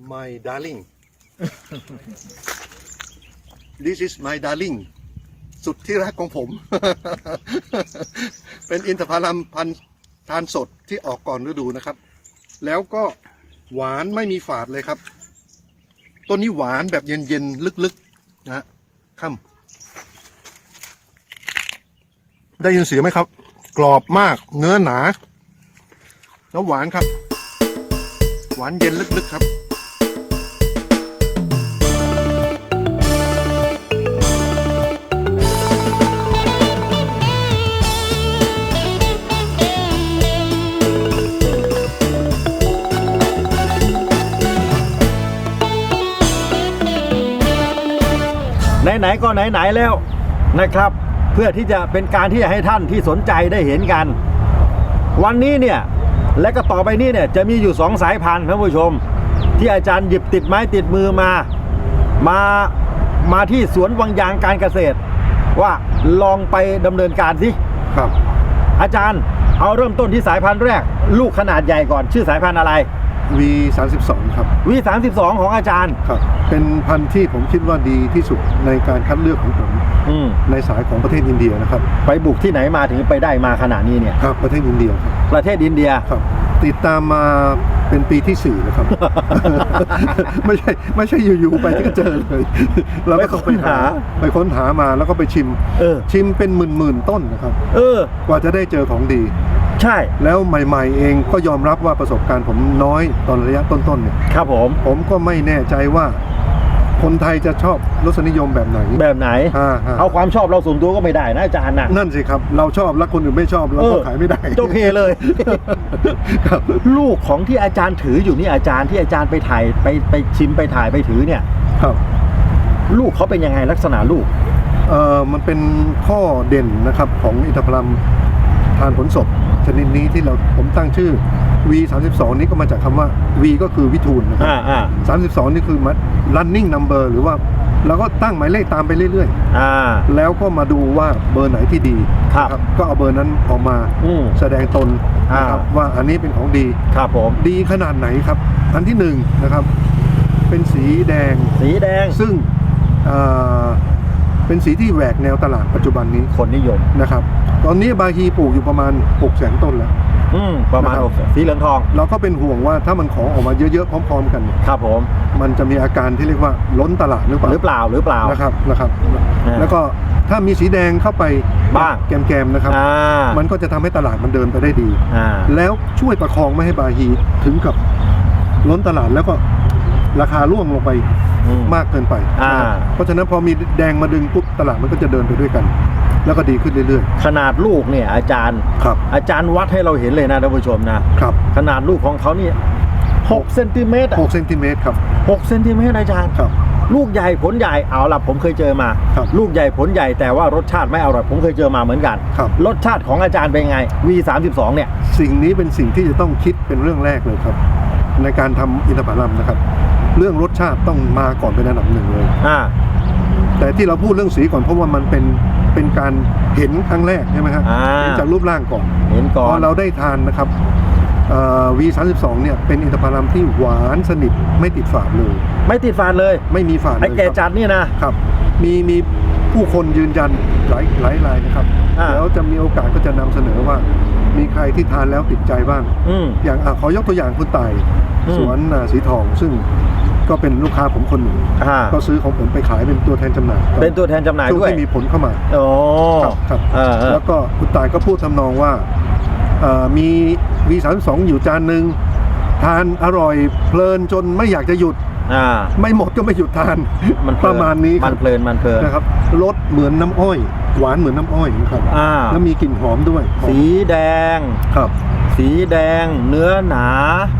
my darling this is my darling สุดที่รักของผม เป็นอินทผลัมพันธุ์ทานสดที่ออกก่อนฤดูนะครับ แล้วก็หวานไม่มีฝาดเลยครับ ต้นนี้หวานแบบเย็นๆ ลึกๆ นะฮะค่ำได้ยินเสียงไหมครับ กรอบมาก เนื้อหนา แล้วหวานครับ หวานเย็นลึกๆ ครับ ไหนๆก็ไหนๆแล้วนะครับ เพื่อที่จะเป็นการที่จะให้ท่านที่สนใจได้เห็นกัน วันนี้เนี่ยและก็ต่อไปนี้เนี่ยจะมีอยู่สองสายพันธุ์ท่านผู้ชม ที่อาจารย์หยิบติดไม้ติดมือมามามาที่สวนวังยางการเกษตร ว่าลองไปดำเนินการสิครับ อาจารย์เอาเริ่มต้นที่สายพันธุ์แรก ลูกขนาดใหญ่ก่อน ชื่อสายพันธุ์อะไร V 3 2 ครับ วี32ของอาจารย์ ครับ เป็นพันธุ์ที่ผมคิดว่าดีที่สุดในการคัดเลือกของผมอืมในสายของประเทศอินเดียนะครับ ไปบุกที่ไหนมาถึงไปได้มาขนาดนี้เนี่ย ครับประเทศอินเดียครับ ประเทศอินเดีย ครับ ติดตามมาเป็นปีที่สี่แล้วครับ ไม่ใช่ไม่ใช่อยู่ๆไปที่ก็เจอเลยเราก็ต้องไปหา ไปค้นหามาแล้วก็ไปชิม เออ ชิมเป็นหมื่นๆต้นนะครับ เออ กว่าจะได้เจอของดี ใช่ แล้วใหม่ๆเองก็ยอมรับว่าประสบการณ์ผมน้อยตอนระยะต้นๆเนี่ยครับผม ผมก็ไม่แน่ใจว่า คนไทยจะชอบรสนิยมแบบไหนแบบไหน อ่าฮะเอาความชอบเราส่วนตัวก็ไม่ได้นะอาจารย์นะนั่นสิครับ เราชอบแล้วคนอื่นไม่ชอบเราก็ขายไม่ได้ โอเคเลย ครับ ลูกของที่อาจารย์ถืออยู่นี่อาจารย์ที่อาจารย์ไปถ่ายไปไปชิมไปถ่ายไปถือเนี่ย ครับ ลูกเขาเป็นยังไงลักษณะลูก เอ่อมันเป็นข้อเด่นนะครับของอินทผลัมทานผลสดช นิดนี้ที่เราผมตั้งชื่อ V 3 2นี้ก็มาจากคำว่า V ก็คือวิทูลนะครัอ่าอ่าบ32 นี่คือมัด running number หรือว่าเราก็ตั้งหมายเลขตามไปเรื่อยอ่า ๆ แล้วก็มาดูว่าเบอร์ไหนที่ดีครับ นะก็เอาเบอร์นั้นออกมาอืม แสดงตนนะครับอ่า ว่าอันนี้เป็นของดี ครับผม ดีขนาดไหนครับ อันที่หนึ่งนะครับ เป็นสีแดง สีแดงซึ่งเอ่อเป็นสีที่แหวกแนวตลาดปัจจุบันนี้คนนิยมนะครับ ตอนนี้บาฮีปลูกอยู่ประมาณ6 0 0 0 0ต้นแล้ว อืมประมาณนะครับหกสีเหลืองทอง เราก็เป็นห่วงว่าถ้ามันของออกมาเยอะๆ พร้อมๆ กันเนี่ยครับผม มันจะมีอาการที่เรียกว่าล้นตลาดหรือเปล่าหรือเปล่าหรือเปล่า นะครับนะครับอ่าแล้วก็ถ้ามีสีแดงเข้าไปบ้าง แกมๆนะครับ อ่ามันก็จะทำให้ตลาดมันเดินไปได้ดี อ่าแล้วช่วยประคองไม่ให้บาฮีถึงกับล้นตลาดแล้วก็ราคาร่วงลงไปอืมมากเกินไปอ่า นะครับเพราะฉะนั้นพอมีแดงมาดึงปุ๊บตลาดมันก็จะเดินไปด้วยกัน แล้วก็ดีขึ้นเรื่อยขนาดลูกเนี่ยอาจารย์ ๆ ครับ อาจารย์วัดให้เราเห็นเลยนะท่านผู้ชมนะ ครับขนาดลูกของเขานี่6เซนติเมตรอะ6เซนติเมตรครับ6เซนติเมตรอาจารย์ ครับ ลูกใหญ่ผลใหญ่เอาล่ะผมเคยเจอมา ครับลูกใหญ่ผลใหญ่แต่ว่ารสชาติไม่อร่อยผมเคยเจอมาเหมือนกัน ครับ รสชาติของอาจารย์เป็นไง V32 เนี่ย สิ่งนี้เป็นสิ่งที่จะต้องคิดเป็นเรื่องแรกเลยครับ ในการทำอินทผลัมนะครับ เรื่องรสชาติต้องมาก่อนเป็นอันดับหนึ่งเลย อ่า แต่ที่เราพูดเรื่องสีก่อนเพราะว่ามันเป็น เป็นการเห็นครั้งแรกใช่ไหมครับอ่า เห็นจากรูปร่างก่อนเห็นก่พออนเราได้ทานนะครับวีสามสิบสองเนี่ยเป็นอินทผลัมที่หวานสนิทไม่ติดฝาดเลยไม่ติดฝาดเลย ไม่มีฝาดเลยไอ้แก่ครับ จัดนี่นะ ครับมีมีผู้คนยืนยันหลายหลายรายนะครับ อ่า แล้วจะมีโอกาสก็จะนำเสนอว่า มีใครที่ทานแล้วติดใจบ้าง อืม อย่างอะขอยกตัวอย่างคุณต่ายอืม สวนอะสีทอง ซึ่ง ก็เป็นลูกค้าผมคนหนึ่งอ่าก็ซื้อของผมไปขายเป็นตัวแทนจำหน่ายเป็นตัวแทนจำหน่ายช่วงด้วยที่มีผลเข้ามาโอ้ครับครับเออเออแล้วก็คุณต่ายก็พูดทำนองว่าเอ่อมี V32 อยู่จานหนึ่งทานอร่อยเพลินจนไม่อยากจะหยุด อ่า ไม่หมดก็ไม่หยุดทานมันเพปลิระนมาณนี้คมัรันบเพลินมันเพลินนะครับรสเหมือนน้ำอ้อย หวานเหมือนน้ำอ้อยนะครับอ่าแล้วมีกลิ่นหอมด้วยหอมสีแดง ครับสีแดง เนื้อหนา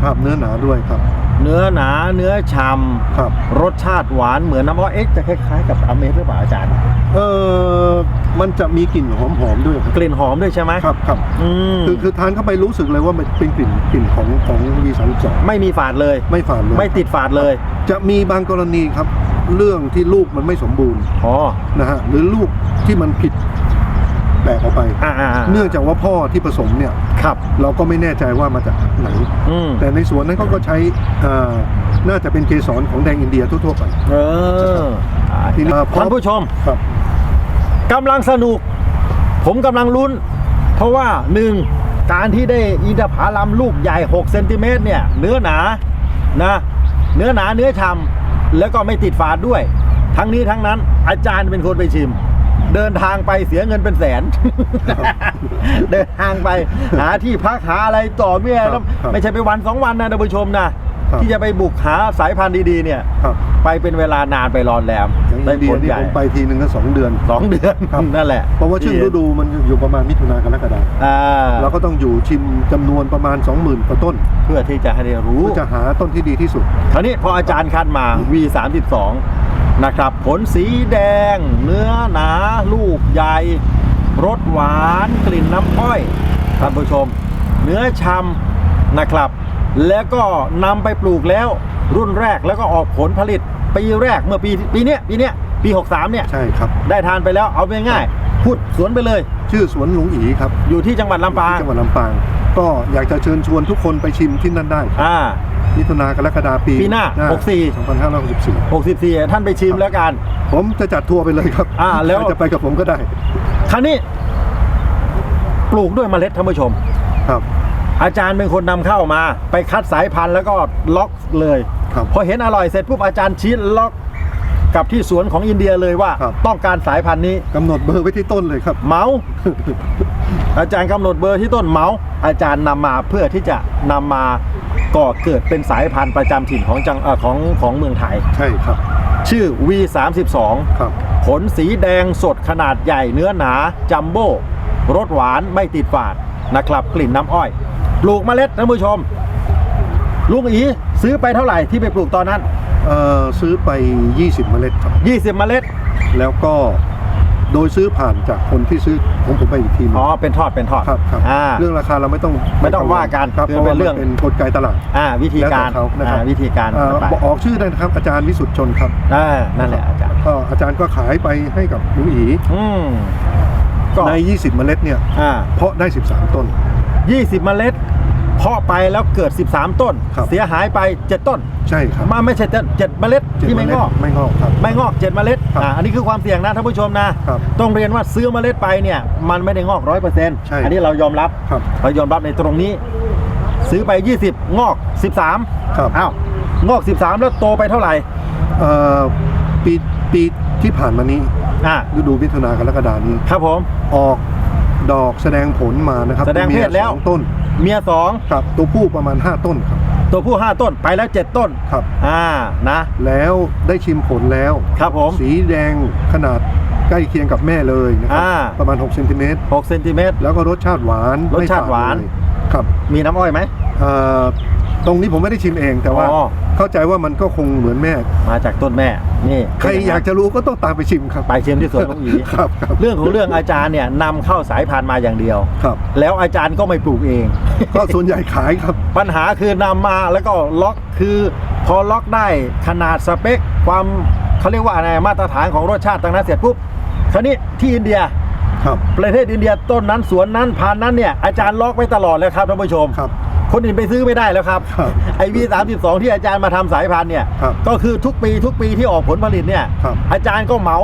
ครับเนื้อหนาด้วยครับ เนื้อหนาเนื้อฉ่ครับำรสชาติหวานเหมือนน้ำอ้อยเอ๊ะจะคล้ายๆกับอเมสหรือเปล่าอาจารย์ เออมันจะมีกลิ่นหอมๆด้วยครับกลิ่นหอมด้วยใช่ไหมครับครับอืมคือคือทานเข้าไปรู้สึกเลยว่ามันเป็นกลิ่นกลิ่นของของ V32 ไม่มีฝาดเลย ไม่ฝาดเลยไม่ติดฝาดเลยจะมีบางกรณีครับ เรื่องที่ลูกมันไม่สมบูรณ์อ๋อนะฮะหรือลูกที่มันผิด แปลกออกไป อ่าอ่าาเนื่องจากว่าพ่อที่ผสมเนี่ยครับ เราก็ไม่แน่ใจว่ามาจากไหน อืมแต่ในสวนนั้นเขาก็ใช้อ่าน่าจะเป็นเกสรของแดงอินเดียทั่วๆไป เออทีนี้ ท่านผู้ชมครับ กำลังสนุก ผมกำลังลุ้น เพราะว่าหนึ่งการที่ได้อินทผลัมลูกใหญ่6เซนติเมตรเนี่ยเนื้อหนานะเนื้อหนาเนื้อฉ่ำแล้วก็ไม่ติดฝาดด้วย ทั้งนี้ทั้งนั้นอาจารย์เป็นคนไปชิม เดินทางไปเสียเงินเป็นแสน เดินทางไปหาที่พักหาอะไรต่อเมื่อแล้วครับไม่ใช่ไปวันสองวันนะท่านผู้ชมนะครับที่จะไปบุกหาสายพันธุ์ดีๆเนี่ยครับไปเป็นเวลานานไปรอนแรมอย่างได้อินเดีผยลนี่ใหญ่ผมไปทีหนึ่งก็สองเดือนสองเดือนครับนั่นแหละเพราะว่าช่วงฤดูมันอยู่ประมาณมิถุนากรกฎาคมอ่าเราก็ต้องอยู่ชิมจำนวนประมาณ 20,000กว่าต้น เพื่อที่จะให้ได้รู้เพื่อจะหาต้นที่ดีที่สุดคราวนี้พออาจารย์คัดมา V32 นะครับผลสีแดง เนื้อหนา ลูกใหญ่รสหวานกลิ่นน้ำอ้อยท่านผู้ชม เนื้อชำนะครับ แล้วก็นำไปปลูกแล้วรุ่นแรกแล้วก็ออกผลผลิตปีแรกเมื่อปีปีเนี้ยปีเนี้ยปี 63 เนี่ย ใช่ครับ ได้ทานไปแล้วเอาไปง่ายๆพูดสวนไปเลย ชื่อสวนหลวงอีครับ อยู่ที่จังหวัดลำปางที่จังหวัดลำปาง ก็อยากจะเชิญชวนทุกคนไปชิมที่นั่นได้ครับอ่า มิถุนากรกฎาปีปีหน้า64 2564 64 ท่านไปชิมแล้วกัน ผมจะจัดทัวร์ไปเลยครับอ่าแล้ว ใครจะไปกับผมก็ได้คราวนี้ ปลูกด้วยเมล็ดท่านผู้ชม ครับอาจารย์เป็นคนนำเข้ามา ไปคัดสายพันธุ์แล้วก็ล็อกเลย ครับพอเห็นอร่อยเสร็จปุ๊บอาจารย์ชี้ล็อก กับที่สวนของอินเดียเลยว่า ครับ ต้องการสายพันธุ์นี้ กำหนดเบอร์ไว้ที่ต้นเลยครับ เหมา อาจารย์กำหนดเบอร์ที่ต้นเหมา อาจารย์นำมาเพื่อที่จะนำมาก่อเกิดเป็นสายพันธุ์ประจำถิ่นของจังเอ่อของของเมืองไทย ใช่ครับ ชื่อ V32 ครับ ผลสีแดงสดขนาดใหญ่เนื้อหนาจัมโบ้รสหวานไม่ติดฝาดนะครับ กลิ่นน้ำอ้อย ปลูกเมล็ดท่านผู้ชม ลุงอีซื้อไปเท่าไหร่ที่ไปปลูกตอนนั้น เอ่อซื้อไป 20 เมล็ดครับ 20 เมล็ด แล้วก็โดยซื้อผ่านจากคนที่ซื้อของผมไปอีกทีหนึงอ๋อ เป็นทอดเป็นทอดครับครับอ่า เรื่องราคาเราไม่ต้องไม่ต้องว่ากันครับคือเพราะเป็นว่าเรื่มัองนเป็นกลไกตลาด อ่าวิธีการแล้วแต่เขานะครับ อ่าวิธีการเอ่อไปออกชื่อได้นะครับ อาจารย์วิสุทธิ์ชนครับอ่านั่นแหละอาจารย์ก็อาจารย์ก็ขายไปให้กับลุงอีอืมก็ใน 20 เมล็ดเนี่ยอ่าเพาะได้ 13 ต้น 20 เมล็ด เพาะไปแล้วเกิด 13 ต้น ครับ เสียหายไป 7 ต้นใช่ครับมาไม่ใช่เจ็ดเจ็ดเมล็ดเจ็ดที่ไม่งอกเล็ดไม่งอกครับ ไม่งอกเจ็ดเมล็ดครับอ่าอันนี้คือความเสี่ยงนะท่านผู้ชมนะ ครับต้องเรียนว่าซื้อเมล็ดไปเนี่ย มันไม่ได้งอกร้อยเปอร์เซ็นต์ใช่ อันี้เรายอมรับ ครับ เรายอมรับในตรงนี้ ซื้อไป 20 งอก 13ครับ อ้าวงอก 13 แล้วโตไปเท่าไหร่เอ่อปีปีที่ผ่านมานี้อ่าฤดูมิถุนากรกฎานี้ ครับผม ออกดอกแสดงผลมานะครับแสดงเพศแล้ว มียสองต้น เมียสองครับตัวผู้ประมาณ 5 ต้นครับ ตัวผู้ 5 ต้นไปแล้ว 7 ต้นครับ อ่านะ แล้วได้ชิมผลแล้ว ครับผม สีแดงขนาดใกล้เคียงกับแม่เลยนะครัอ่า ประมาณ6เซนติเมตร6เซนติเมตร แล้วก็รสชาติหวานรสชาติหวาน ไม่ฝดเลยครับ มีน้ำอ้อยไหมเอ่อ ตรงนี้ผมไม่ได้ชิมเอง แต่ว่าอ๋อ เข้าใจว่ามันก็คงเหมือนแม่ มาจากต้นแม่ นี่ใครอยากจะรู้ก็ต้องตามไปชิมครับ ไปเชียมที่สวนลุงอีครับครับเรื่องของเรื่องอาจารย์เนี่ยนำเข้าสายพันธุ์มาอย่างเดียว ครับ แล้วอาจารย์ก็ไม่ปลูกเอง ก็ส่วนใหญ่ขายครับ ปัญหาคือนำมาแล้วก็ล็อกคือพอล็อกได้ขนาดสเปค ความเขาเรียกว่าอะไรมาตรฐานของรสชาติต่างนั้นเสร็จปุ๊บคราวนี้ที่อินเดีย ครับ ประเทศอินเดียต้นนั้นสวนนั้นพันธุ์นั้นเนี่ยอาจารย์ล็อกไว้ตลอดเลยครับท่านผู้ชม ครับ คนอื่นไปซื้อไม่ได้แล้วครับครับไอวีสามสิบสองที่อาจารย์มาทำสายพันธุ์เนี่ยครับก็คือทุกปีทุกปีที่ออกผลผลิตเนี่ยครับ อาจารย์ก็เหมา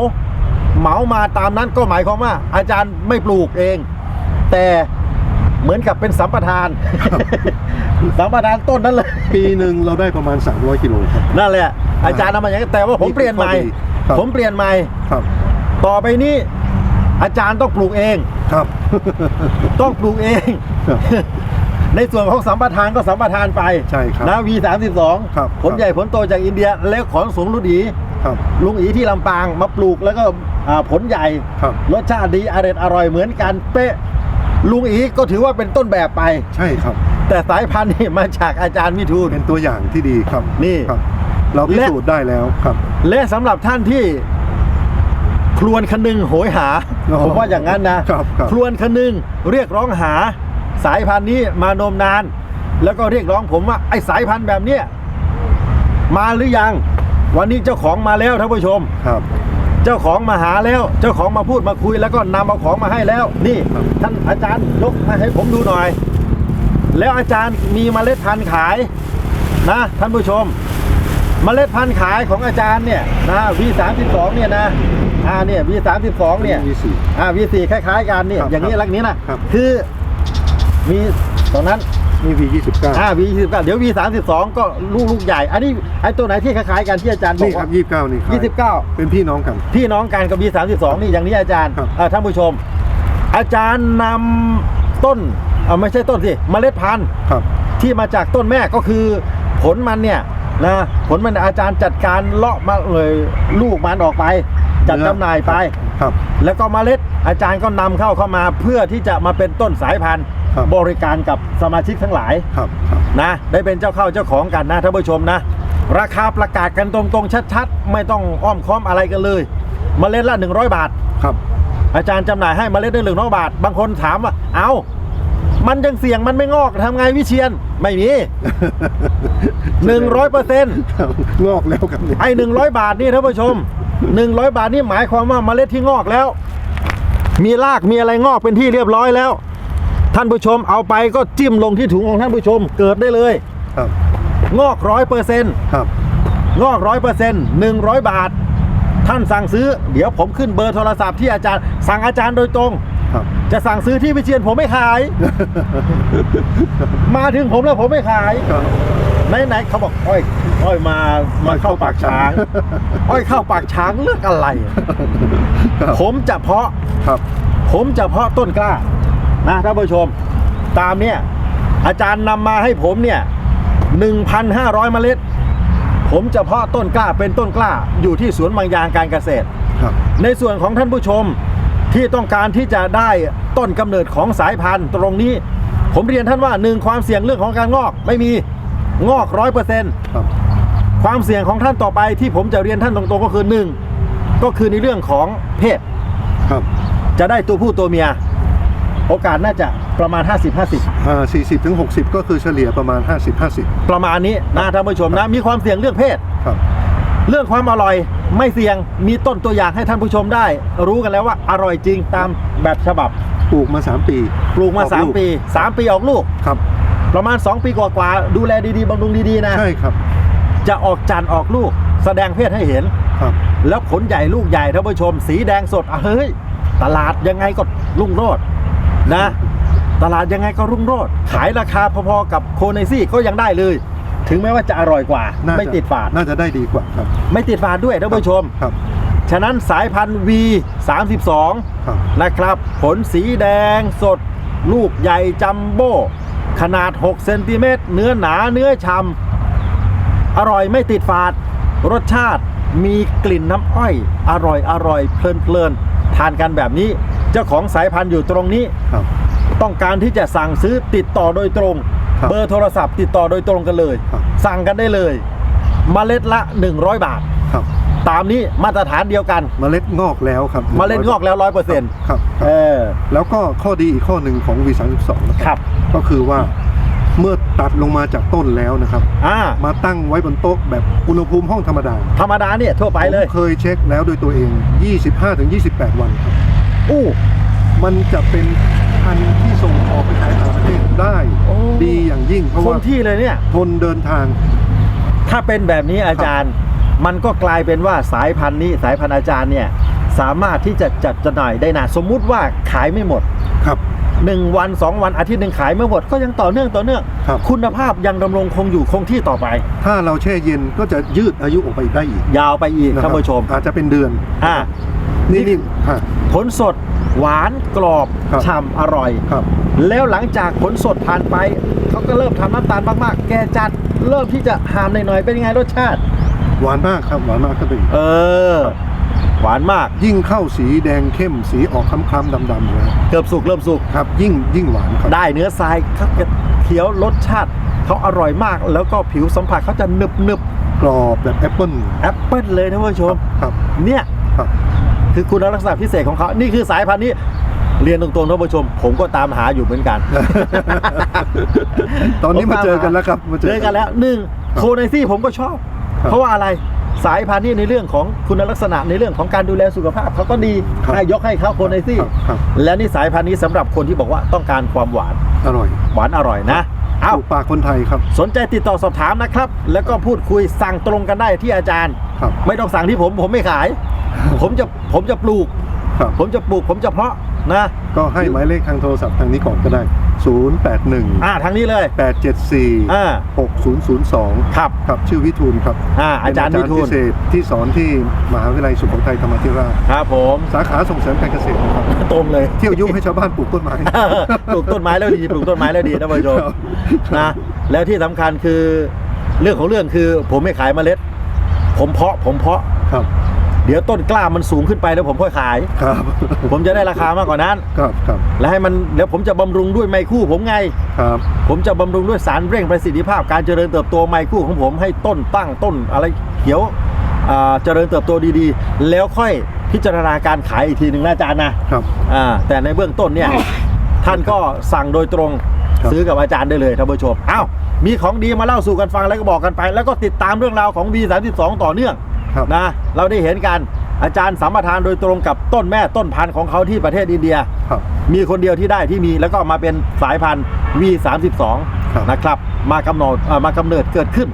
เหมามาตามนั้นก็หมายความว่า อาจารย์ไม่ปลูกเอง แต่เหมือนกับเป็นสัมปทาน สัมปทานต้นนั้นเลย ปีหนึ่งเราได้ประมาณ 300กิโลครับ นั่นแหละ อาจารย์ทำมาอย่างนั้นแต่ว่าผมเปลี่ยนใหม่ นี่คือข้อดีครับ ผมเปลี่ยนใหม่ ครับต่อไปนี้ อาจารย์ต้องปลูกเอง ครับ ต้องปลูกเอง ครับ ในส่วนของสัมปทานก็สัมปทานไปใช่ครับนะ V32 ครับผลใหญ่ผลโตจากอินเดียแล้วขอนสูงรุ่ดีครับลุงอีที่ลำปางมาปลูกแล้วก็อ่าผลใหญ่ครับรสชาติดีอร่อยอร่อยเหมือนกันเป๊ะลุงอีก็ถือว่าเป็นต้นแบบไป ใช่ครับ แต่สายพันธุ์นี่มาจากอาจารย์วิทูลเป็นตัวอย่างที่ดีครับนี่ครับ เราพิสูจน์ได้แล้วครับ และสำหรับท่านที่ครวนคนึงโหยหาอ๋อผมว่าอย่างนั้นนะครับครับครวนคนึงเรียกร้องหา สายพันธุ์นี้มานมนาน แล้วก็เรียกร้องผมว่าไอ้สายพันธุ์แบบเนี้ยมาหรือยัง วันนี้เจ้าของมาแล้วท่านผู้ชม ครับ เจ้าของมาหาแล้ว เจ้าของมาพูดมาคุยแล้วก็นำเอาของมาให้แล้ว นี่ครับท่านอาจารย์ยกมาให้ผมดูหน่อย แล้วอาจารย์มีเมล็ดพันธุ์ขายนะท่านผู้ชม เมล็ดพันธุ์ขายของอาจารย์เนี่ยนะ V32 เนี่ยนะอ่าเนี่ย V32 เนี่ยมีสี่อ่า V4 คล้ายๆกันเนี่ย ครับอย่างนี้ครับลักนี้นะครับ คือ มีตรงนั้นมี V ยี่สิบเก้าอ่า V29 เดี๋ยว V32 ก็ลูกลูกใหญ่ อันนี้ไอ้ตัวไหนที่คล้ายๆกันที่อาจารย์บอนี่กครัว่าบยี่สิบเก้านี่ครับ29เป็นพี่น้องกัน พี่น้องกันกับ B32 นี่อย่างนี้อาจารย์ครับ เอ่อท่านผู้ชม อาจารย์นำต้นเอาไม่ใช่ต้นสิเมล็ดพันธุ์ครับ ที่มาจากต้นแม่ก็คือ ผลมันเนี่ยนะผลมันอาจารย์จัดการเลาะมาเลยลูกมันออกไป จัดเนื้อ จำหน่ายไป ครับ แล้วก็เมล็ดอาจารย์ก็นำเข้าเข้ามาเพื่อที่จะมาเป็นต้นสายพันธุ์ ครับ บริการกับสมาชิกทั้งหลาย ครับครับ นะได้เป็นเจ้าเข้าเจ้าของกันนะท่านผู้ชมนะ ราคาประกาศกันตรงๆ ชัดๆ ไม่ต้องอ้อมค้อมอะไรกันเลยเมล็ดละ 100 บาท ครับ อาจารย์จำหน่ายให้เมล็ดได้หนึ่งร้อยบาท บางคนถามว่า เอามันยังเสี่ยงมันไม่งอกทำไงวิเชียนไม่มีหนึ่งร้อยเปอร์เซ็นต์ครับงอกแล้วครับเนี่ยไอ้หนึ่งร้อยบาทนี่ท่านผู้ชมหนึ่งร้อยบาทนี่หมายความว่าเมล็ดที่งอกแล้ว มีรากมีอะไรงอกเป็นที่เรียบร้อยแล้ว ท่านผู้ชมเอาไปก็จิ้มลงที่ถุงของท่านผู้ชมเกิดได้เลย ครับงอกร้อยเปอร์เซ็นต์ครับงอกร้อยเปอร์เซ็นต์หนึ่งร้อยบาท ท่านสั่งซื้อ เดี๋ยวผมขึ้นเบอร์โทรศัพท์ที่อาจารย์ สั่งอาจารย์โดยตรง ครับ จะสั่งซื้อที่วิเชียนผมไม่ขาย มาถึงผมแล้วผมไม่ขาย ครับไหนๆเขาบอกอ้อยอ้อยมามาเข้าปากช้าง อ้อยเข้าปากช้างเลือกอะไร ครับผมจะเพาะ ครับ ผมจะเพาะต้นกล้า นะท่านผู้ชม ตามเนี่ยอาจารย์นำมาให้ผมเนี่ย1,500 เมล็ด ผมจะเพาะต้นกล้าเป็นต้นกล้าอยู่ที่สวนบางยางการเกษตร ครับ ในส่วนของท่านผู้ชมที่ต้องการที่จะได้ต้นกำเนิดของสายพันธุ์ตรงนี้ ผมเรียนท่านว่าหนึ่งความเสี่ยงเรื่องของการงอกไม่มีงอกร้อยเปอร์เซ็นต์ ครับ ความเสี่ยงของท่านต่อไปที่ผมจะเรียนท่านตรงๆก็คือหนึ่งก็คือในเรื่องของเพศ ครับ จะได้ตัวผู้ตัวเมีย โอกาสน่าจะประมาณ 50 50 อ่าสี่สิบถึงหกสิบก็คือเฉลี่ยประมาณห้าสิบห้าสิบประมาณนี้นะท่านผู้ชมนะ มีความเสี่ยงเรื่องเพศ ครับ เรื่องความอร่อยไม่เสี่ยงมีต้นตัวอย่างให้ท่านผู้ชมได้ รู้กันแล้วว่าอร่อยจริงตามแบบฉบับปลูกมาสามปีปลูกมา ออ3 ปี 3 ปีออกลูก ครับ ประมาณ 2 ปีกว่าๆดูแลดีๆบำรุงดีๆนะ ใช่ครับ จะออกจันทร์ออกลูก แสดงเพศให้เห็น ครับ แล้วผลใหญ่ลูกใหญ่ท่านผู้ชม สีแดงสดอะเฮ้ย ตลาดยังไงก็รุ่งโรจน์ นะตลาดยังไงก็รุ่งโรจน์ขายราคาพอๆกับโคเนซี่ก็ยังได้เลย ถึงแม้ว่าจะอร่อยกว่า น่าจะไม่ติดฝาด น่าจะได้ดีกว่าครับ ไม่ติดฝาดด้วยท่านผู้ชม ครับ ฉะนั้นสายพันธุ์ V 32ครับ นะครับ ผลสีแดงสด ลูกใหญ่จัมโบ้ ขนาด 6 เซนติเมตร เนื้อหนาเนื้อฉ่ำอร่อยไม่ติดฝาด รสชาติมีกลิ่นน้ำอ้อย อร่อยอร่อยเพลินเพลินทานกันแบบนี้ เจ้าของสายพันธุ์อยู่ตรงนี้ ครับ ต้องการที่จะสั่งซื้อติดต่อโดยตรง ครับเบอร์โทรศัพท์ติดต่อโดยตรงกันเลย ครับ สั่งกันได้เลยเมล็ดละ 100 บาท ครับตามนี้มาตรฐานเดียวกันเมล็ดงอกแล้วครับเมล็ดงอกแล้วร้อยเปอร์เซ็นต์ครับคเอรับ อ แล้วก็ข้อดีอีกข้อหนึ่งของ V32 นะคครัรับก็คือว่าเมื่อตัดลงมาจากต้นแล้วนะครับ อ่ามาตั้งไว้บนโต๊ะแบบอุณหภูมิห้องธรรมดาธรรมดาเนี่ยทั่วไปเลย ผมเคยเช็คแล้วด้วยตัวเอง 25-28 วันครับ อู้มันจะเป็นพันธุ์ที่ส่งออกไปขายต่างประเทศได้ โอ้ ดีอย่างยิ่ง เพราะคงว่าที่เลยเนี่ย ทนเดินทาง ถ้าเป็นแบบนี้อาจารย์ มันก็กลายเป็นว่าสายพันธุ์นี้สายพันธุ์อาจารย์เนี่ยสามารถที่จะจัดจำหน่ายได้นานสมมุติว่าขายไม่หมด ครับ 1 วัน 2 วันอาทิตย์หนึ่งขายไม่หมดก็ยังต่อเนื่องต่อเนื่อง ครับ คุณภาพยังดำรงคงอยู่คงที่ต่อไป ถ้าเราแช่เย็นก็จะยืดอายุออกไปอีกได้อีกยาวไปอีกนะคท่ารันผู้ชมอาจจะเป็นเดือนอ่านี่นี่ฮะ ผลสดหวานกรอบครับฉ่ำอร่อย ครับ แล้วหลังจากผลสดผ่านไป เขาก็เริ่มทำน้ำตาลมากๆ แกจัดเริ่มที่จะหามหน่อยๆเป็นยังไงรสชาติ หวานมากครับหวานมากครับเป็นเออ หวานมากยิ่งเข้าสีแดงเข้มสีออกคล้ำๆดำๆเลยเกือบสุกเริ่มสุก ครับ ยิ่งยิ่งหวานครับ ได้เนื้อทรายเขาจะเคี้ยวรสชาติเขาอร่อยมาก แล้วก็ผิวสัมผัสเขาจะหนึบหนึบกรอบแบบแอปเปิ้ลๆแอปเปิลเลยนะผู้ชม ครับ เนี่ย ครับ คือคุณลักษณะพิเศษของเขานี่คือสายพันธุ์นี้ เรียนตรงๆท่านผู้ชม ผมก็ตามหาอยู่เหมือนกัน ตอนนี้มาเจอกันแล้วครับมาเจอกันแล้วหนึ่งครับโคไนซี่ผมก็ชอบครับเพราะว่าอะไรสายพันธุ์นี้ในเรื่องของคุณลักษณะในเรื่องของการดูแลสุขภาพเขาก็ดีครับให้ยกให้เขาโคไนซี่ครับครับและนี่สายพันธุ์นี้สำหรับคนที่บอกว่าต้องการความหวาน อร่อย หวานอร่อยนะ เอ้าถูกปากคนไทยครับ สนใจติดต่อสอบถามนะครับ แล้วก็พูดคุยสั่งตรงกันได้ที่อาจารย์ ครับ ไม่ต้องสั่งที่ผมผมไม่ขาย ผมจะผมจะปลูก ครับ ผมจะปลูก ผมจะเพาะนะ ก็ให้หมายเลขทางโทรศัพท์ทางนี้ก่อนก็ได้ 081 อ่าทางนี้เลย874 อ่า6002 ครับครับชื่อวิทูลครับอ่าอาจารย์เป็นวิทูลพิเศษที่สอนที่มหาวิทยาลัยสุโขทัยธรรมาธิราชครับผมสาขาส่งเสริมการเกษตรนะครับตรงเลย เที่ยวยุให้ชาวบ้านปลูกต้นไม้ ปลูกต้นไม้แล้วดีปลูกต้นไม้แล้วดีนะผู้ชมครับ นะแล้วที่สำคัญคือเรื่องของเรื่องคือผมไม่ขายเมล็ด ผมเพาะผมเพาะ ครับ เดี๋ยวต้นกล้ามันสูงขึ้นไปแล้วผมค่อยขาย ครับ ผมจะได้ราคามากกว่านั้น ครับครับและให้มันเดี๋ยวผมจะบำรุงด้วยไมคู่ผมไง ครับผมจะบำรุงด้วยสารเร่งประสิทธิภาพการเจริญเติบโตไมคู่ของผมให้ต้นตั้งต้นอะไรเขียวอ่าเจริญเติบโตดีๆ แล้วค่อยพิจารณาการขายอีกทีหนึ่งนะอาจารย์นะครับ อ่าแต่ในเบื้องต้นเนี่ยท่านก็สั่งโดยตรงครับ ซื้อกับอาจารย์ได้เลยท่านผู้ชมอ้าวมีของดีมาเล่าสู่กันฟังแล้วก็บอกกันไป แล้วก็ติดตามเรื่องราวของ V32 ต่อเนื่อง ครับนะเราได้เห็นกันอาจารย์สัมปทานโดยตรงกับต้นแม่ต้นพันธุ์ของเขาที่ประเทศอินเดีย ครับ มีคนเดียวที่ได้ที่มีแล้วก็มาเป็นสายพันธุ์ V32 ครับ นะครับ มากำเนิดเอ่อมากำเนิดเกิดขึ้น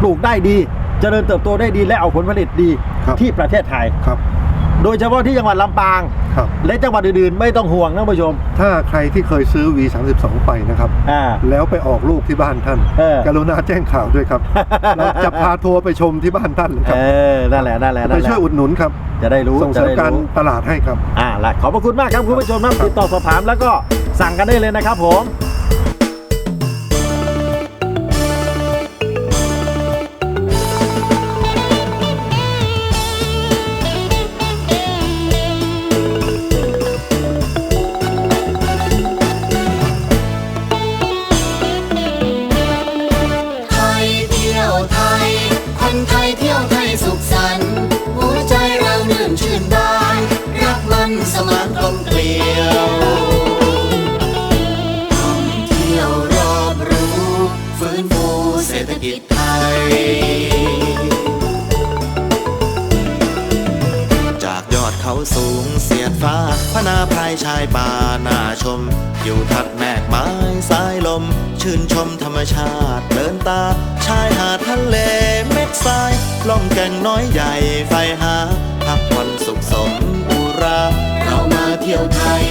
ปลูกได้ดีเจริญเติบโตได้ดีและเอาผลผลิตดีครับ ที่ประเทศไทย ครับ โดยเฉพาะที่จังหวัดลำปาง ครับ และจังหวัดอื่นๆ ไม่ต้องห่วงนะผู้ชม ถ้าใครที่เคยซื้อ V32 ไปนะครับ อ่า แล้วไปออกลูกที่บ้านท่าน เออ กรุณาแจ้งข่าวด้วยครับ เราจะพาทัวร์ไปชมที่บ้านท่านเลยคเอรับ อนั่นแหละนั่นแหละไปนั่นแหช่วยละอุดหนุนครับ จะได้รู้ส่งจะเสริมได้การรู้ตลาดให้ครับ อ่าละขอบพระคุณมากครับคุณผู้ชมครับติดต่อสอบถามแล้วก็สั่งกันได้เลยนะครับผม กิจไทย จากยอดเขาสูงเสียดฟ้าพนาพรายชายป่าน่าชม อยู่ทัดแมกไม้สายลม ชื่นชมธรรมชาติเดินตา ชายหาดทะเลเม็ดทรายล่องแก่งน้อยใหญ่ไฟหา พักผ่อนสุขสมอุรา เรามาเที่ยวไทย